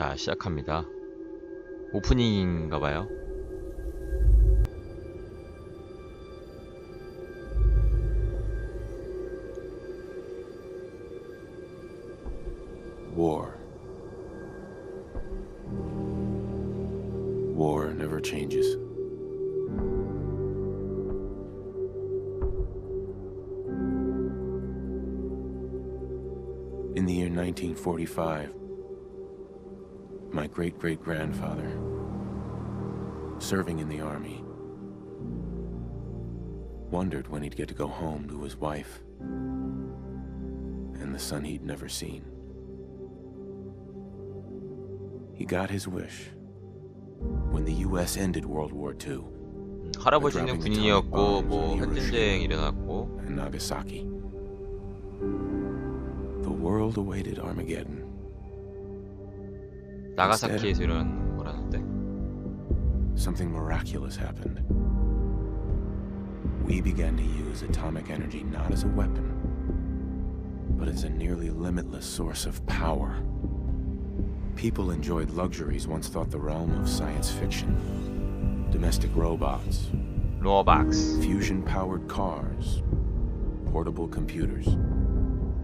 자, 시작합니다. 오프닝인가봐요. War. War never changes. In the year 1945, my great great grandfather, serving in the army, wondered when he'd get to go home to his wife and the son he'd never seen. He got his wish when the U.S. ended World War II 음, 할아버지는 군인이었고, 뭐, 핵전쟁 일어났고, and Nagasaki. The world awaited Armageddon. 나가사키에서 일어난 거라는데. Something miraculous happened. We began to use atomic energy not as a weapon, but as a nearly limitless source of power. People enjoyed luxuries once thought the realm of science fiction. Domestic robots, 로박스, fusion powered cars, portable computers.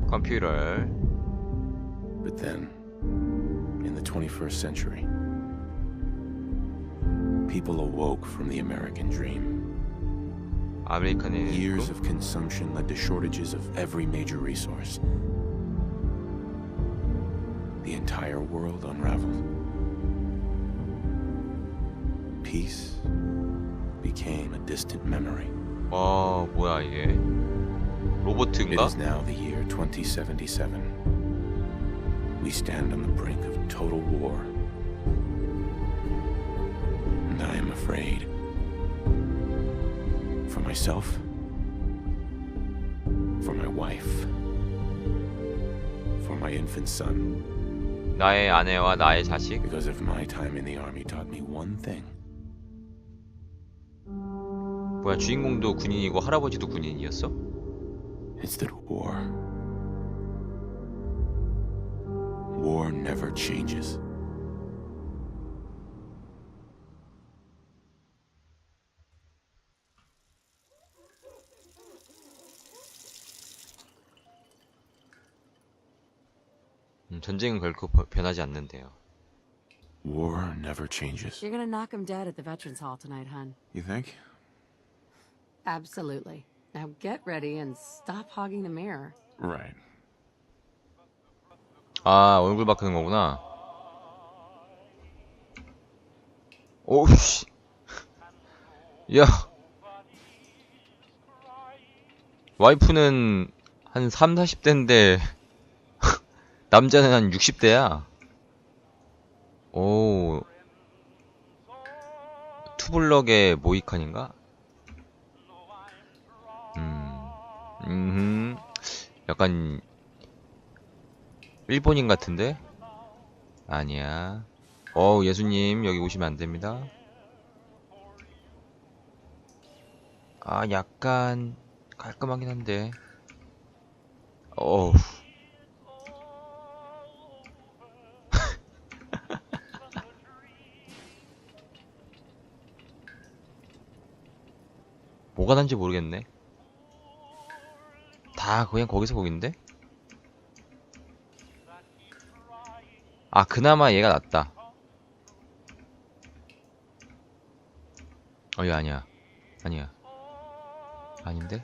컴퓨터, But then, in the 21st century, people awoke from the American dream. 아메리칸의 Years of consumption led to shortages of every major resource. The entire world unraveled. Peace became a distant memory. 와, 뭐야 이게? It 로보트인가? is now the year 2077. We stand on the brink of total war. And I am afraid. For myself. For my wife. For my infant son. 나의 아내와 나의 자식? Because if my time in the army taught me one thing, 뭐야, 주인공도 군인이고 할아버지도 군인이었어? it's that war. War never changes. 음, 전쟁은 결코 버- 변하지 않는데요. War never changes. You're gonna knock him dead at the Veterans Hall tonight, hun. You think? Absolutely. Now get ready and stop hogging the mirror. Right. 아, 얼굴 바꾸는 거구나. 오우씨. 야. 와이프는 한 3, 40대인데, 남자는 한 60대야. 오. 투블럭의 모이칸인가? 음, 음, 약간 일본인 같은데? 아니야. 어우, 예수님, 여기 오시면 안 됩니다. 아, 약간 깔끔하긴 한데. 어우. 뭐가 난지 모르겠네. 다 그냥 거기서 거긴데? 아, 그나마 얘가 낫다. 어, 얘 아니야. 아니야. 아닌데?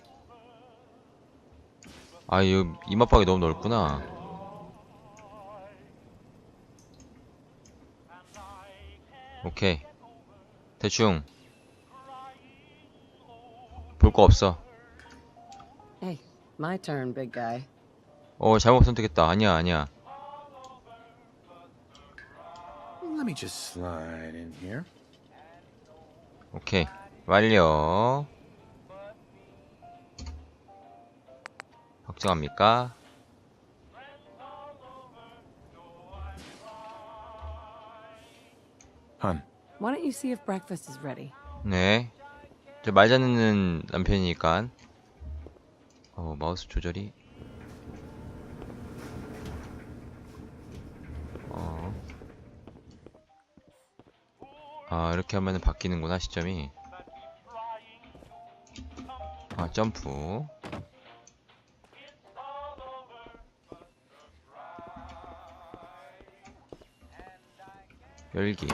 아, 이 이마박이 너무 넓구나. 오케이. 대충. 볼 거 없어. 어, 잘못 선택했다. 아니야, 아니야. Let me just slide in here. 오케이. 완료. 확정합니까? Hun, Why don't you see if breakfast is ready? 네. 저 말잘 듣는 남편이니까. 어, 마우스 조절이. 아, 이렇게 하면은 바뀌는구나, 시점이. 아, 점프. 열기.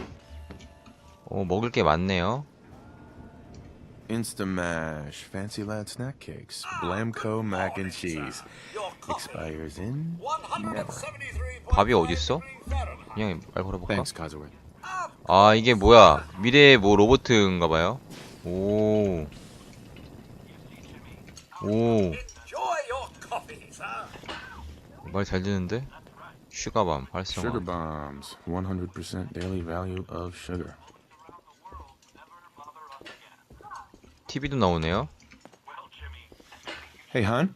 오, 먹을 게 많네요. Instamash, Fancy Lad Snack Cakes, Blamco Mac and Cheese. Expires in never. 밥이 어딨어? 그냥 말 걸어볼까? Thanks, Cosworth. 아, 이게 뭐야? 미래의 뭐 로보트인가봐요? 오. 오. 말 잘 듣는데? 슈가밤 활성화. Sugar bombs, 100% daily value of sugar. TV도 나오네요. Hey, hon.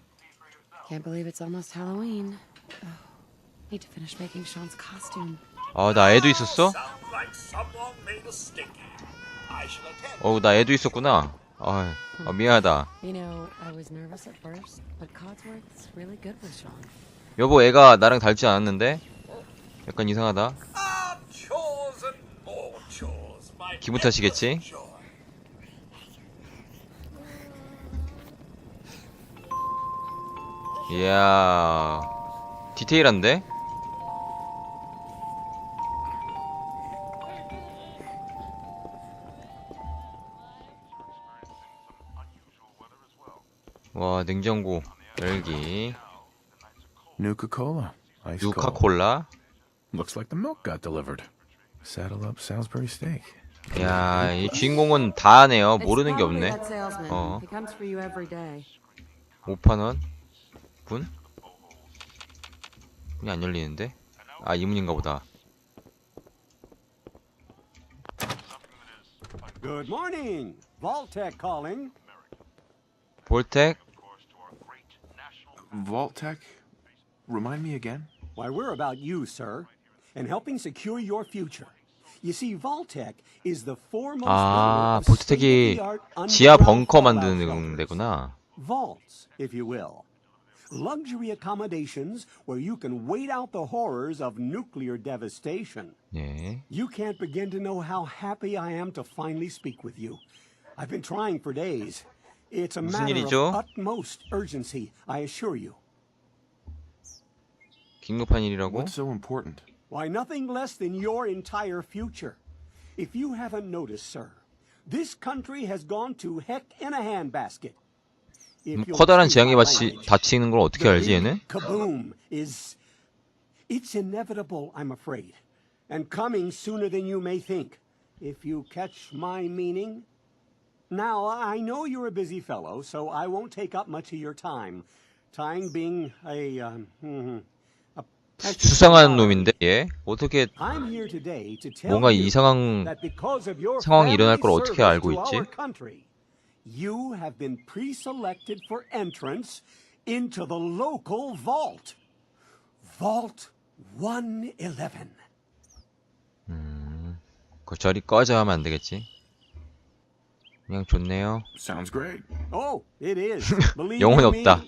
Can't believe it's almost Halloween. Oh, need to finish making Sean's costume. 아, 나 애도 있었어? 어우, 나 애도 있었구나. 아, 아 미안하다. 여보, 애가 나랑 닮지 않았는데? 약간 이상하다. Ah, 기분 탓이겠지? 이야, 디테일한데? 와, 냉장고 열기, Nuka Cola. Ice cold. 누카콜라. Looks like the milk got delivered. Saddle up Salisbury steak. 야, 이 주인공은 다 하네요. 모르는 게 없네. That salesman. 어. He comes for you every day. 5판원? 분? 문이 안 열리는데? 아, 이 문인가 보다. Good morning. Vaultec calling. 볼텍? Vault-Tec? Remind me again? Why, we're about you, sir, and helping secure your future. You see, Vaultec is the foremost 아, owner of 볼텍이 state-of-the-art 지하 underground 벙커 fallout 만드는 shelters. 데구나. Vaults, if you will. Luxury accommodations where you can wait out the horrors of nuclear devastation. 예. You can't begin to know how happy I am to finally speak with you. I've been trying for days. It's a 무슨 matter 일이죠? of utmost urgency, I assure you. 긴급한 일이라고? What's so important? Why, nothing less than your entire future. If you haven't noticed, sir, this country has gone to heck in a handbasket. If 음, you'll 커다란 excuse 재앙이 my 마치 language, 닥치는 걸 어떻게 the 알지 big 얘는? Kaboom is. It's inevitable, I'm afraid, and coming sooner than you may think. If you catch my meaning. Now, I know you're a busy fellow, so I won't take up much of your time. Time being a. Um, hmm, a 수상한 놈인데 얘? 어떻게 I'm here today to tell 뭔가 you 이상한 that because of your 상황이 일어날 걸 family 어떻게 service 알고 to 있지? our country, you have been pre-selected for entrance into the local vault. Vault 111. 그 저리 꺼져 하면 안 되겠지? 그냥 좋네요. Sounds great. Oh, it is. Believe 영혼 you me. 없다.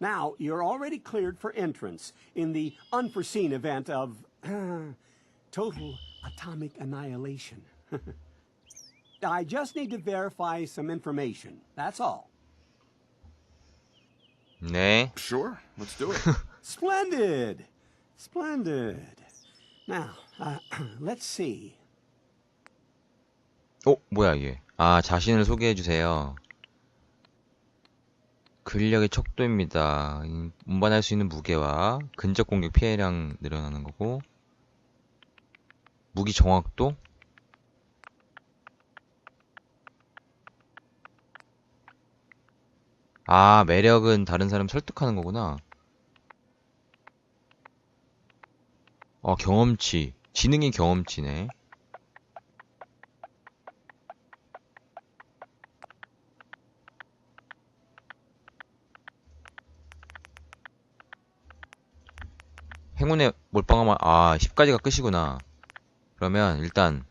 Now, you're already cleared for entrance in the unforeseen event of uh, total atomic annihilation. I just need to verify some information. That's all. 네. Sure, let's do it. Splendid. Splendid. Now, uh, let's see. 어, 뭐야 이게? 아, 자신을 소개해 주세요. 근력의 척도입니다. 이, 운반할 수 있는 무게와 근접 공격 피해량 늘어나는 거고. 무기 정확도? 아, 매력은 다른 사람 설득하는 거구나. 어, 경험치. 지능이 경험치네. 행운의 몰빵하면 아 10까지가 끝이구나 그러면 일단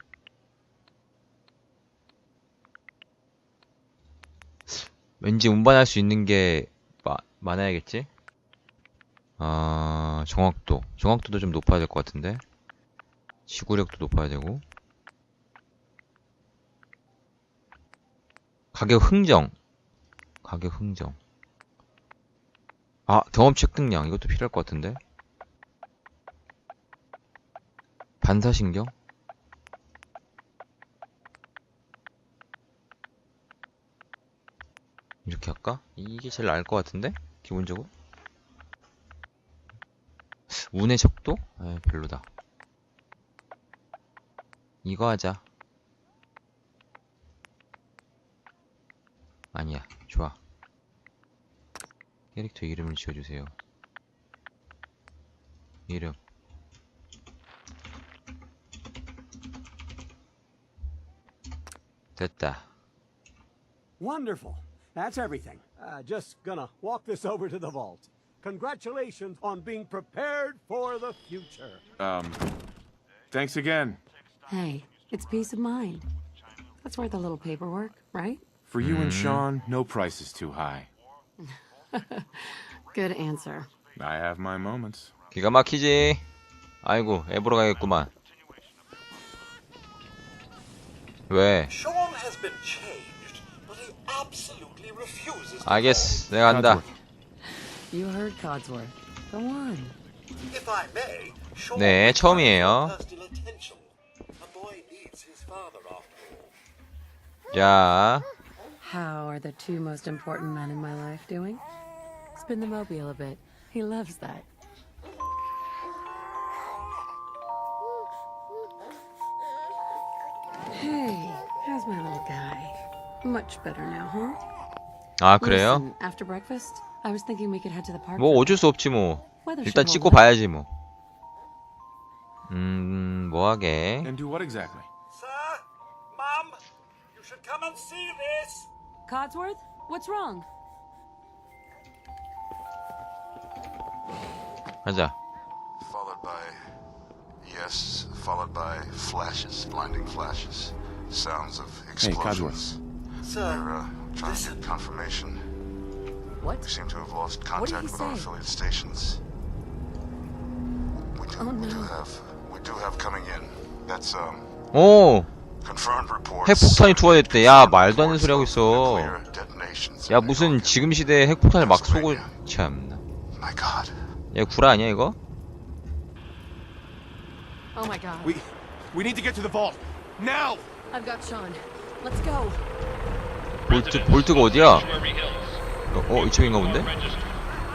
왠지 운반할 수 있는 게 마, 많아야겠지? 아 정확도 정확도도 좀 높아야 될 것 같은데 지구력도 높아야 되고 가격 흥정. 가격 흥정. 아, 경험치 획득량. 이것도 필요할 것 같은데? 반사신경? 이렇게 할까? 이게 제일 나을 것 같은데? 기본적으로? 운의 속도? 에 별로다. 이거 하자. 아니야, 좋아. 캐릭터 이름을 지어주세요. 이름. 됐다. Wonderful. That's everything. Uh, just gonna walk this over to the vault. Congratulations on being prepared for the future. Um, thanks again. Hey, it's peace of mind. That's worth a little paperwork, right? For you and Sean, no price is too high. Good answer. I have my moments. 기가 막히지. 아이고, 애 보러 가겠구만. 왜? Sean has been changed, but he absolutely refuses to 알겠어. 내가 한다. You heard Codsworth. Go on. fall. If I may, Sean 네, requires 처음이에요. personal attention. A boy needs his father after all. 자, How are the two most important men in my life doing? Spin the mobile a bit. He loves that. my little guy? Much better now, huh? 아 그래요? Listen, after breakfast, I was thinking we could head to the park. 뭐 for- 어쩔 수 없지 뭐. Weather 일단 should 찍고 hold up. 봐야지 뭐. 음, 뭐하게? And do what exactly? Sir, Mum, you should come and see this. Codsworth, what's wrong? 가자. followed by yes, followed by flashes, blinding flashes, Sounds of Hey, explosions. Sir, We're uh, trying to get confirmation. What? We seem to have lost What did contact he with our say? affiliate stations. We do, Oh, we do no. have, we do have coming in. That's um 오, confirmed reports. 핵폭탄이 투하됐대. 야, 말도 안 되는 소리 하고 있어. 야, 무슨. 지금 시대에 핵폭탄을 막 쏘고 God. 야, 구라 아니야 이거? Oh my god. We, we need to get to the vault now. I've got Sean. Let's go. 볼트 볼트가 어디야? 어, 어 이쪽인가 본데? Register.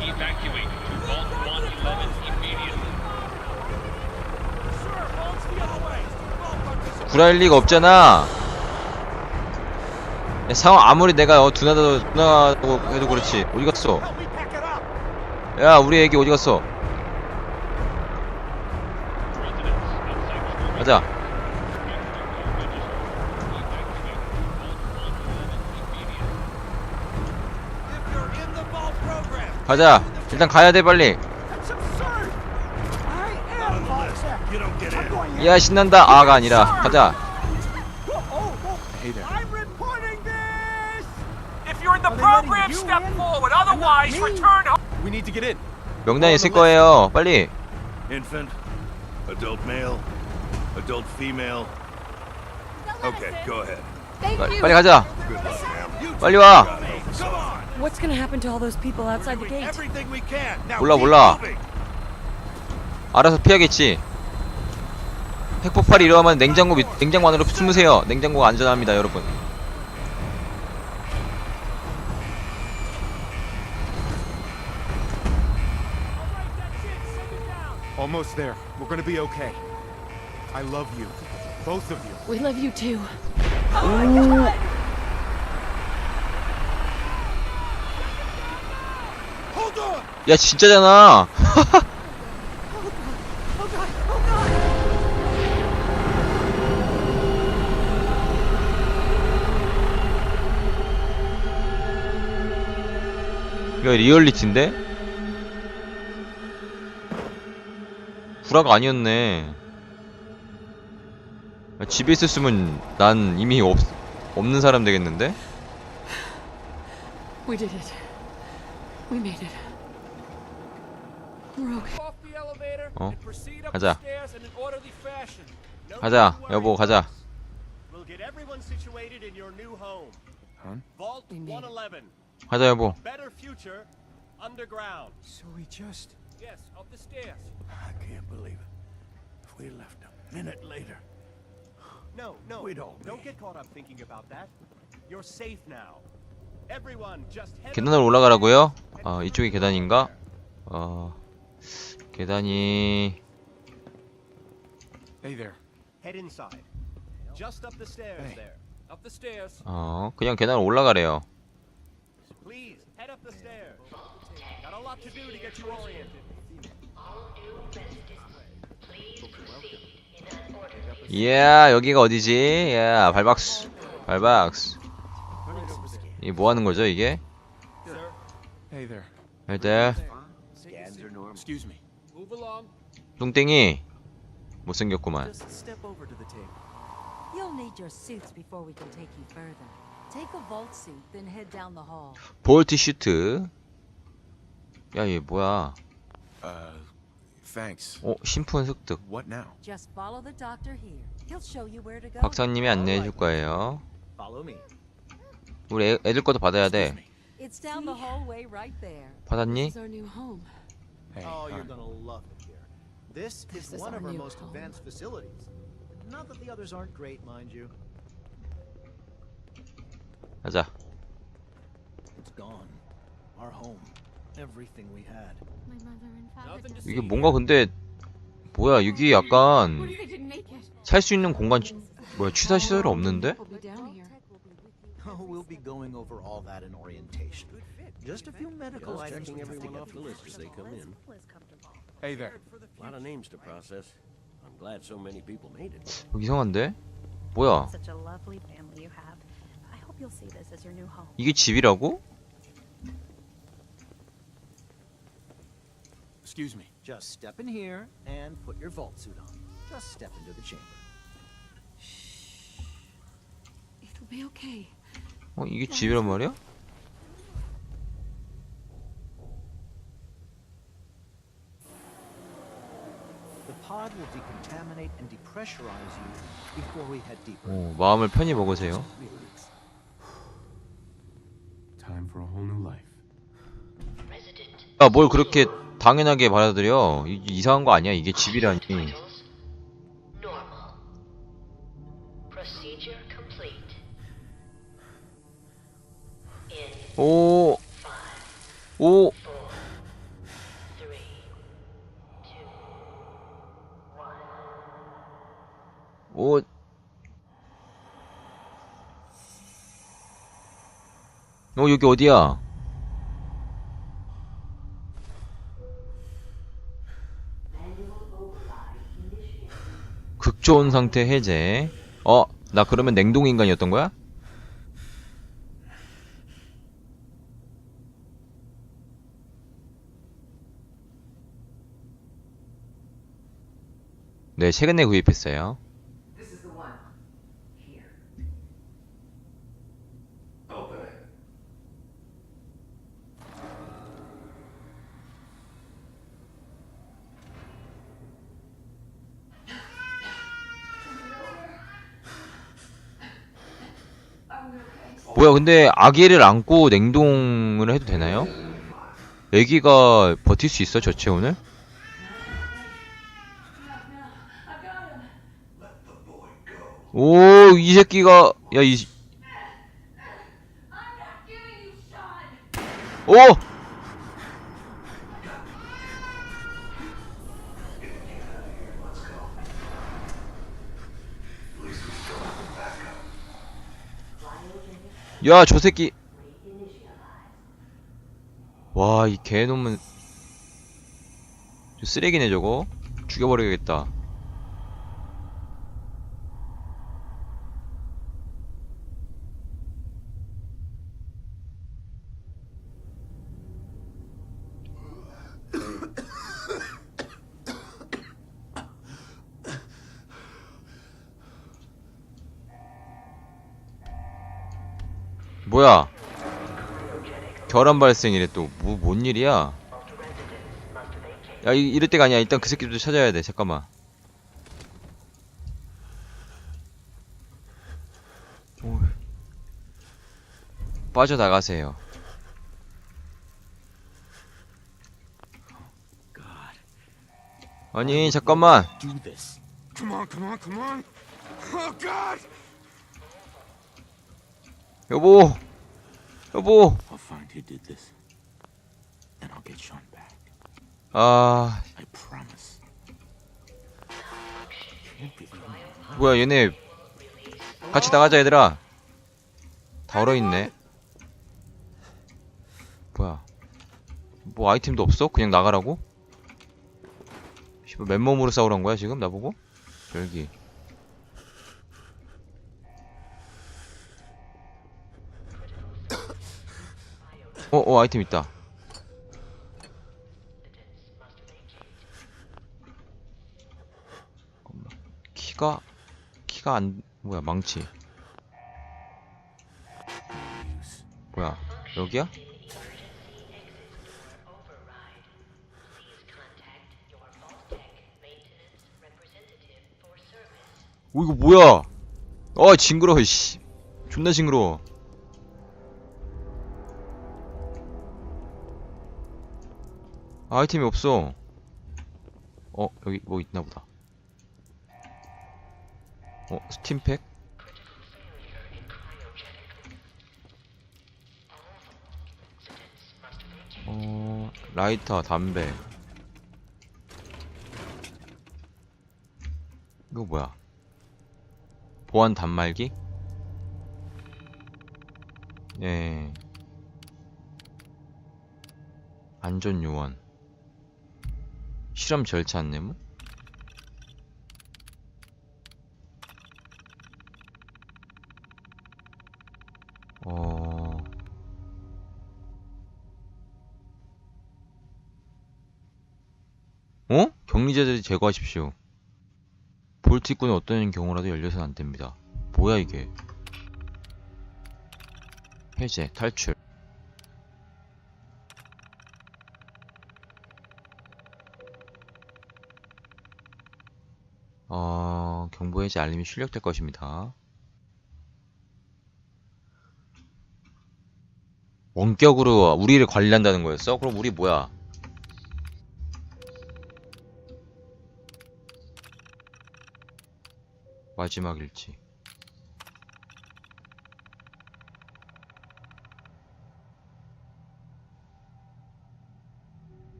Evacuate to Vault 111 immediately. 구라일 리가 없잖아. 야, 상황 아무리 내가 어, 둔하다고 둔하다고 해도 그렇지. 어디 갔어? 야, 우리 애기 어디 갔어? 가자. if you're in the vault program, 가자. 일단 가야 돼 빨리. 야 신난다. 아가 아니라 가자. Oh, oh. 명단에 있을 거예요. 빨리. Infant, adult male, adult female. Okay, go ahead. Thank 빨리, 가자. 빨리 와. What's gonna happen to all those people outside the gate? everything we can. Now 몰라, keep 몰라. moving. 알아서 피하겠지. 핵폭발이 일어나면 냉장고 밑, 냉장고 안으로 숨으세요. 냉장고가 안전합니다, 여러분. Almost there. We're gonna be okay. I love you. Both of you. We love you too. Hold on. 야, 진짜잖아. 이거 리얼리티인데? 구라가 아니었네. 야, 집에 있었으면 난 이미 없, 없는 사람 되겠는데? We did it. We made it. We're okay. Off the elevator 어? and proceed up 가자. the stairs in an orderly fashion. No 가자, 여보. 가자. We'll get everyone situated in your new home. Hon? Vault We made it. 111. 가자 여보 Better future underground. So we just... Yes, up the stairs. I can't believe it. If we left a minute later. No, no. We'd all Don't be- get caught up thinking about that. You're safe now. Everyone just head 계단으로 올라가라고요? 아 이쪽이 계단인가? 어 계단이 Hey there. Head inside. Just up the stairs Hey. there. Up the stairs. 어 그냥 계단으로 올라가래요 Please, head up the stairs. Got a lot to do to get you oriented. 이야 여기가 어디지? 야 발박스 발박스 이 뭐 하는 거죠 이게? Hey there. 일단 뚱땡이 못생겼구만 Just step over to the table. You'll need your suits before we can take you further. Take a vault suit, then head down the hall. 볼트 슈트 야 얘 뭐야 Uh, thanks. 어 심풍 습득 What now? Just follow the doctor here. He'll show you where to go. 박사님이 안내해 줄 거예요 Follow me. 우리 애, 애들 것도 받아야 돼 Excuse me. It's down the hallway right there. 받았니? Hey, Oh, you're gonna love it here. This is This is one of our most home. advanced facilities. Not that the others aren't great, mind you. 가자 It's gone. Our home. Everything we had. My mother and father Nothing to died. 이게 뭔가 근데 뭐야 여기 약간? 살 수 있는 공간 취- 뭐야 취사 시설이 없는데? Oh, we'll be going over all that in orientation. Just a few medical Just items. checking everyone off the list as they come in. Hey there. A lot of names to process. I'm glad so many people made it. 이상한데? 뭐야 Such a lovely family you have. I hope you'll see this as your new home. 이게 집이라고? Excuse me. Just step in here and put your vault suit on. Just step into the chamber. It'll be okay. 어 이게 집이란 말이야? Pod will decontaminate and depressurize you before we head deeper. 어, 마음을 편히 먹으세요 Time for a whole new life. 야 뭘 그렇게 당연하게 받아들여 이, 이상한 거 아니야 이게 집이라니 Normal. Procedure complete. In 오 오, 오. 어, 여기 어디야? 극초온 상태 해제. 어, 나 그러면 냉동 인간이었던 거야? 네, 최근에 구입했어요. 뭐야 근데 아기를 안고 냉동을 해도 되나요? 애기가 버틸 수 있어 저체온을? 오이 새끼가 야이 오! 야, 저 새끼. 와, 이 개놈은. 저 쓰레기네, 저거. 죽여버려야겠다. 뭐야? 결함 발생이래 또. 뭐, 뭔 일이야? 야, 이, 이럴 때가 아니야. 일단 그 새끼부터 찾아야 돼. 잠깐만. 오. 빠져나가세요. 아니 잠깐만. 여보. 여보. I'll find who did this. Then I'll get Sean back. 아 I promise. Can't be wrong. 뭐야 얘네 같이 나가자 얘들아. 다 얼어 있네. 뭐야. 뭐 아이템도 없어? 그냥 나가라고? 씨발 맨몸으로 싸우란 거야 지금 나보고? 열기. 어, 어, 아이템 있다. 키가, 키가 안, 뭐야, 망치. 뭐야, 여기야? 오, 이거 뭐야? 어, 징그러워, 씨. 존나 징그러워. 아이템이 없어. 어, 여기 뭐 있나 보다. 어, 스팀팩? 어, 라이터, 담배. 이거 뭐야? 보안 단말기? 예. 안전 요원. 실험 절차 안내문? 어... 어? 격리자들 제거하십시오. 입구는 어떤 경우라도 열려서는 안 됩니다. 뭐야 이게? 해제, 탈출. 해제 알림이 출력될 것입니다. 원격으로 우리를 관리한다는 거였어? 그럼 우리 뭐야? 마지막 일치.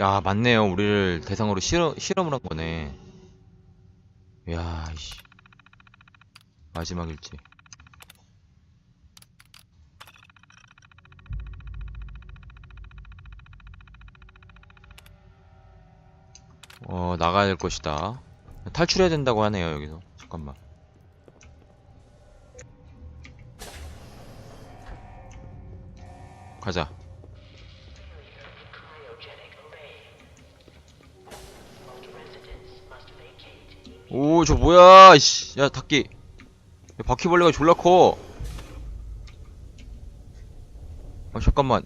야, 맞네요. 우리를 대상으로 실험, 실험을 한 거네. 야, 씨. 마지막 일치. 어, 나가야 될 것이다. 탈출해야 된다고 하네요, 여기서. 잠깐만. 가자. 오, 저 뭐야, 씨. 야, 닭기. 야, 바퀴벌레가 졸라 커. 아, 잠깐만.